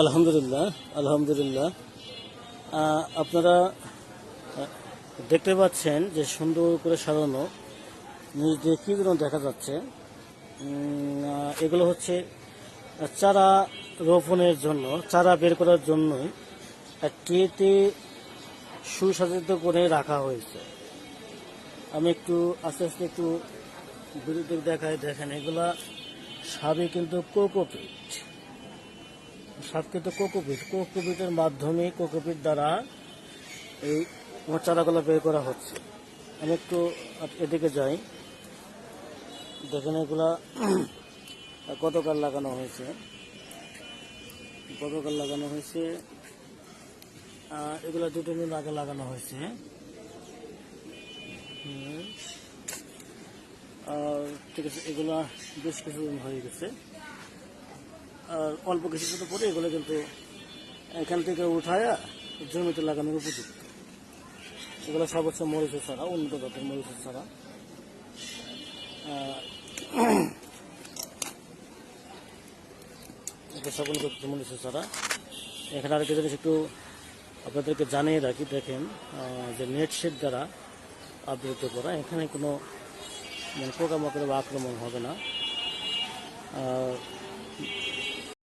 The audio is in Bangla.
আলহামদুলিল্লাহ আলহামদুলিল্লাহ। আপনারা দেখতে পাচ্ছেন যে সুন্দর করে সাজানো নিজ দিয়ে কী দেখা যাচ্ছে। এগুলো হচ্ছে চারা রোপণের জন্য, চারা বের করার জন্যই ট্রেতে সুসজ্জিত করে রাখা হয়েছে। আমি একটু, আস্তে আস্তে একটু বিরুদ্ধে দেখায় দেখেন, এগুলা সবই কিন্তু কোকোপিট সব কিন্তু কোকোপিট। কোকোপিটের মাধ্যমে কোকোপিট দ্বারা এই চারাগুলো বের করা হচ্ছে। আমি একটু এদিকে যাই। দেখেন এগুলা কতকাল লাগানো হয়েছে। গতকাল লাগানো হয়েছে। এগুলা দুটো দিন আগে লাগানো হয়েছে। ঠিক আছে, এগুলা বেশ কিছুদিন হয়ে গেছে। অল্প কিছু তো পরে এগুলো কিন্তু এখান থেকে উঠায়া জমিতে লাগানোর উপযুক্ত এগুলো সব হচ্ছে মরিচের ছাড়া, উন্নত জাতের মরিচের ছাড়া। সকল করতে মরিচের ছাড়া। এখানে আরেকটা জিনিস একটু আপনাদেরকে জানিয়ে রাখি, দেখেন যে নেট শেড দ্বারা আবৃত করা, এখানে কোনো মানে পোকামাকড়ের বা আক্রমণ হবে না। আর